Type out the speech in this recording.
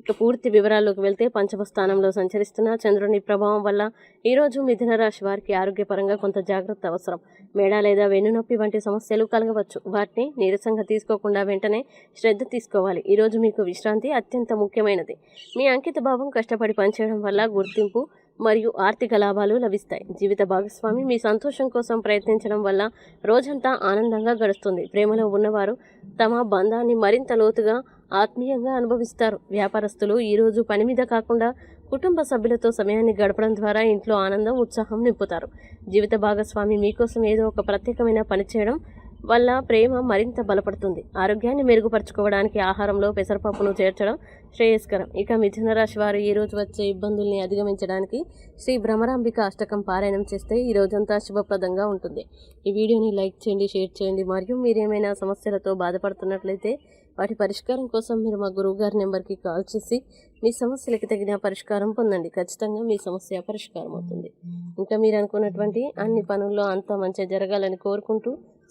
ఇక పూర్తి వివరాల్లోకి వెళ్తే పంచమ స్థానంలో సంచరిస్తున్న చంద్రుని ప్రభావం వల్ల ఈరోజు మిథున రాశి వారికి ఆరోగ్యపరంగా కొంత జాగ్రత్త అవసరం. మేడ లేదా వెన్నునొప్పి వంటి సమస్యలు కలగవచ్చు. వాటిని నీరసంగా తీసుకోకుండా వెంటనే శ్రద్ధ తీసుకోవాలి. ఈరోజు మీకు విశ్రాంతి అత్యంత ముఖ్యమైనది. మీ అంకిత భావం కష్టపడి పనిచేయడం వల్ల గుర్తింపు మరియు ఆర్థిక లాభాలు లభిస్తాయి. జీవిత భాగస్వామి మీ సంతోషం కోసం ప్రయత్నించడం వల్ల రోజంతా ఆనందంగా గడుస్తుంది. ప్రేమలో ఉన్నవారు తమ బంధాన్ని మరింత లోతుగా ఆత్మీయంగా అనుభవిస్తారు. వ్యాపారస్తులు ఈరోజు పని మీద కాకుండా కుటుంబ సభ్యులతో సమయాన్ని గడపడం ద్వారా ఇంట్లో ఆనందం ఉత్సాహం నింపుతారు. జీవిత భాగస్వామి మీకోసం ఏదో ఒక ప్రత్యేకమైన పని చేయడం వల్ల ప్రేమ మరింత బలపడుతుంది. ఆరోగ్యాన్ని మెరుగుపరచుకోవడానికి ఆహారంలో పెసరపప్పును చేర్చడం శ్రేయస్కరం. ఇక మిథున రాశి వారు ఈ రోజు వచ్చే ఇబ్బందుల్ని అధిగమించడానికి శ్రీ భ్రమరాంబిక అష్టకం పారాయణం చేస్తే ఈ రోజంతా శుభప్రదంగా ఉంటుంది. ఈ వీడియోని లైక్ చేయండి షేర్ చేయండి. మరియు మీరేమైనా సమస్యలతో బాధపడుతున్నట్లయితే వాటి పరిష్కారం కోసం మీరు మా గురువు గారి నెంబర్కి కాల్ చేసి మీ సమస్యలకి తగిన పరిష్కారం పొందండి. ఖచ్చితంగా మీ సమస్య పరిష్కారం అవుతుంది ఇంకా మీరు అనుకున్నటువంటి అన్ని పనుల్లో అంతా మంచిగా జరగాలని కోరుకుంటూ